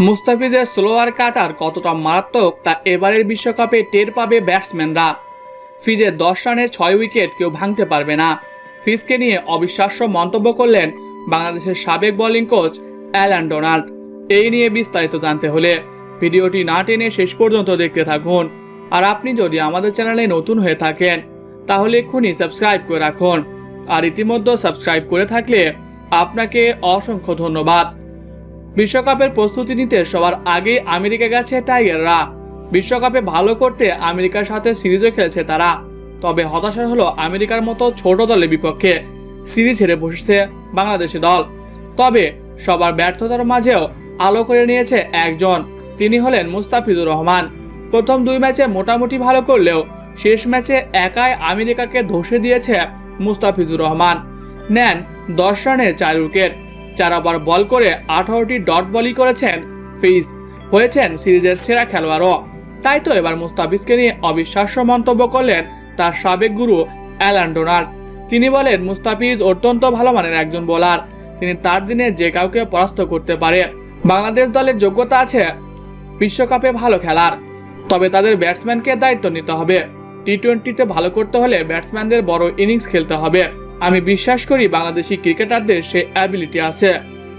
মুস্তাফিজের স্লোয়ার কাটার কতটা মারাত্মক তা এবারের বিশ্বকাপে টের পাবে ব্যাটসম্যানরা ফিজের দশ রানের ছয় উইকেট কেউ ভাঙতে পারবে না। ফিজকে নিয়ে অবিশ্বাস্য মন্তব্য করলেন বাংলাদেশের সাবেক বোলিং কোচ অ্যালান ডোনাল্ড। এই নিয়ে বিস্তারিত জানতে হলে ভিডিওটি না টেনে শেষ পর্যন্ত দেখতে থাকুন। আর আপনি যদি আমাদের চ্যানেলে নতুন হয়ে থাকেন, তাহলে এক্ষুনি সাবস্ক্রাইব করে রাখুন। আর ইতিমধ্যে সাবস্ক্রাইব করে থাকলে আপনাকে অসংখ্য ধন্যবাদ। বিশ্বকাপের প্রস্তুতি নিতে সবার আগে আমেরিকা গেছে টাইগাররা। বিশ্বকাপে ভালো করতে আমেরিকার সাথে সিরিজও খেলেছে তারা। তবে হতাশা হলো আমেরিকার মতো ছোট দলের বিপক্ষে সিরিজ হেরে বসেছে বাংলাদেশি দল। তবে সবার ব্যর্থতার মাঝেও আলো করে নিয়েছে একজন, তিনি হলেন মুস্তাফিজুর রহমান। প্রথম দুই ম্যাচে মোটামুটি ভালো করলেও শেষ ম্যাচে একাই আমেরিকাকে ধসে দিয়েছে মুস্তাফিজুর রহমান। নেন দশ রানের চার উইকেট। চার ওভার বল করে আঠারোটি ডট বলই করেছেন ফিজ। হয়েছেন সিরিজের সেরা খেলোয়াড়ও। তাই তো এবার মুস্তাফিজকে নিয়ে অবিশ্বাস্য মন্তব্য করলেন তার সাবেক গুরু অ্যালান ডোনাল্ড তিনি বলেন, মুস্তাফিজ অত্যন্ত ভালো মানের একজন বোলার। তিনি তার দিনে যে কাউকে পরাস্ত করতে পারে। বাংলাদেশ দলের যোগ্যতা আছে বিশ্বকাপে ভালো খেলার। তবে তাদের ব্যাটসম্যানকে দায়িত্ব নিতে হবে। টি টোয়েন্টিতে ভালো করতে হলে ব্যাটসম্যানদের বড় ইনিংস খেলতে হবে। আমি বিশ্বাস করি বাংলাদেশি ক্রিকেটারদের সে অ্যাবিলিটি আছে,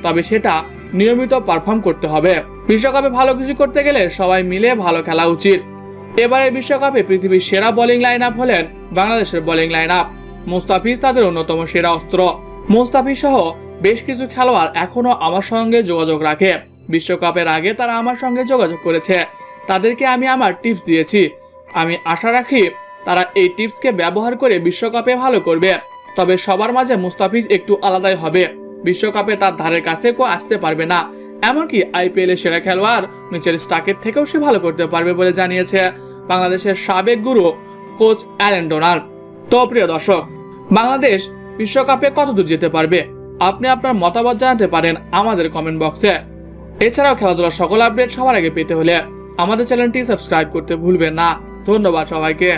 তবে সেটা নিয়মিত পারফর্ম করতে হবে। বিশ্বকাপে ভালো কিছু করতে গেলে সবাই মিলে ভালো খেলা উচিত। এবারের বিশ্বকাপে পৃথিবীর সেরা বোলিং লাইন আপ হলেন বাংলাদেশের বোলিং লাইন আপ মোস্তাফিজ তাদের অন্যতম সেরা অস্ত্র। মোস্তাফিজ সহ বেশ কিছু খেলোয়াড় এখনও আমার সঙ্গে যোগাযোগ রাখে। বিশ্বকাপের আগে তারা আমার সঙ্গে যোগাযোগ করেছে। তাদেরকে আমি আমার টিপস দিয়েছি। আমি আশা রাখি তারা এই টিপসকে ব্যবহার করে বিশ্বকাপে ভালো করবে। তবে সবার মাঝে মুস্তাফিজ একটু আলাদাই হবে। বিশ্বকাপে তার ধারের কাছে কেউ আসতে পারবে না। এমনকি আইপিএল এর সেরা খেলোয়াড় মিচেল স্টাকের থেকেও সে ভালো করতে পারবে বলে জানিয়েছে বাংলাদেশের সাবেক গুরু কোচ অ্যালেন ডোনাল্ড তো প্রিয় দর্শক, বাংলাদেশ বিশ্বকাপে কত দূর যেতে পারবে? আপনি আপনার মতামত জানাতে পারেন আমাদের কমেন্ট বক্সে এছাড়াও খেলাধুলার সকল আপডেট সবার আগে পেতে হলে আমাদের চ্যানেলটি সাবস্ক্রাইব করতে ভুলবেন না। ধন্যবাদ সবাইকে।